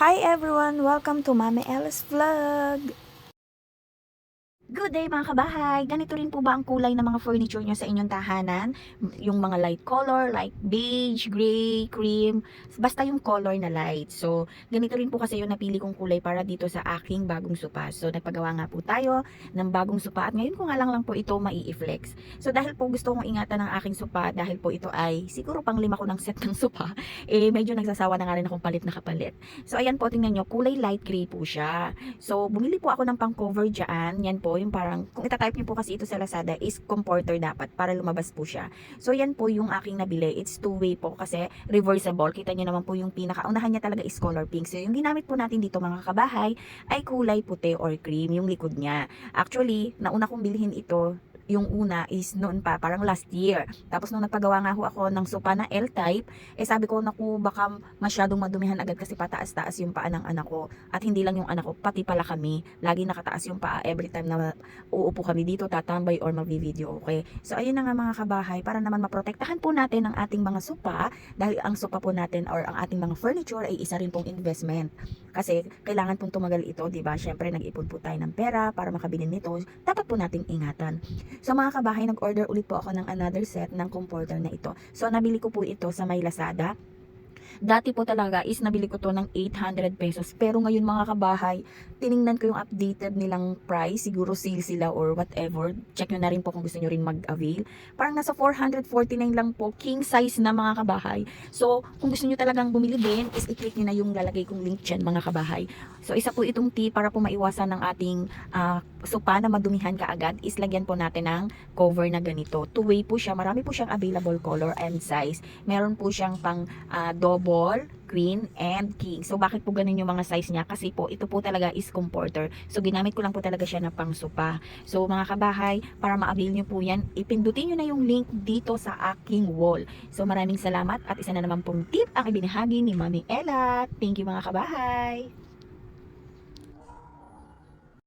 Hi everyone! Welcome to Mami Ella's Vlog! Good day mga kabahay! Ganito rin po ba ang kulay ng mga furniture nyo sa inyong tahanan? Yung mga light color like beige, gray, cream, basta yung color na light. So, ganito rin po kasi yung napili kong kulay para dito sa aking bagong sopa. So, nagpagawa nga po tayo ng bagong sopa at ngayon ko nga lang lang po ito mai-flex. So, dahil po gusto kong ingatan ng aking sopa dahil po ito ay siguro pang lima ko ng set ng sopa, eh medyo nagsasawa na nga rin akong palit na kapalit. So, ayan po, tingnan nyo, kulay light gray po siya. So, bumili po ako ng pang cover dyan. Yan po, yung parang, kung itatype niyo po kasi ito sa Lazada, is comforter dapat para lumabas po siya. So, yan po yung aking nabili. It's two-way po kasi reversible. Kita niyo naman po yung pinakaunahan niya talaga is color pink. So, yung ginamit po natin dito mga kabahay ay kulay puti or cream, yung likod niya. Actually, nauna kong bilhin ito yung una is noon pa, parang last year. Tapos nung nagpagawa nga ho ako ng sopa na L-type, eh sabi ko, naku, baka masyadong madumihan agad kasi pataas-taas yung paa ng anak ko. At hindi lang yung anak ko, pati pala kami. Lagi nakataas yung paa every time na uupo kami dito, tatambay or magvi-video, okay? So ayun na nga mga kabahay, para naman maprotektahan po natin ang ating mga sopa, dahil ang sopa po natin or ang ating mga furniture ay isa rin pong investment. Kasi kailangan pong tumagal ito, di ba? Syempre nag-ipon po tayo ng pera para makabili nito. Dapat po nating ingatan. So mga kabahay, nag-order ulit po ako ng another set ng comforter na ito. So nabili ko po ito sa may Lazada. Dati po talaga is nabili ko to ng 800 pesos. Pero ngayon mga kabahay, tiningnan ko yung updated nilang price. Siguro sale sila or whatever. Check nyo na rin po kung gusto nyo rin mag-avail. Parang nasa 449 lang po. King size na mga kabahay. So, kung gusto nyo talagang bumili din, is i-click nyo na yung lalagay kong link dyan mga kabahay. So, isa po itong tip para po maiwasan ng ating ah, sopa na madumihan kaagad is lagyan po natin ng cover na ganito. Two-way po siya. Marami po siyang available color and size. Meron po siyang pang ah, double, queen, and king. So, bakit po ganun yung mga size niya? Kasi po, ito po talaga is comforter. So, ginamit ko lang po talaga siya na pang sopa. So, mga kabahay, para ma-avail nyo po yan, ipindutin nyo na yung link dito sa aking wall. So, maraming salamat at isa na naman pong tip ang ibinahagi ni Mami Ella. Thank you mga kabahay!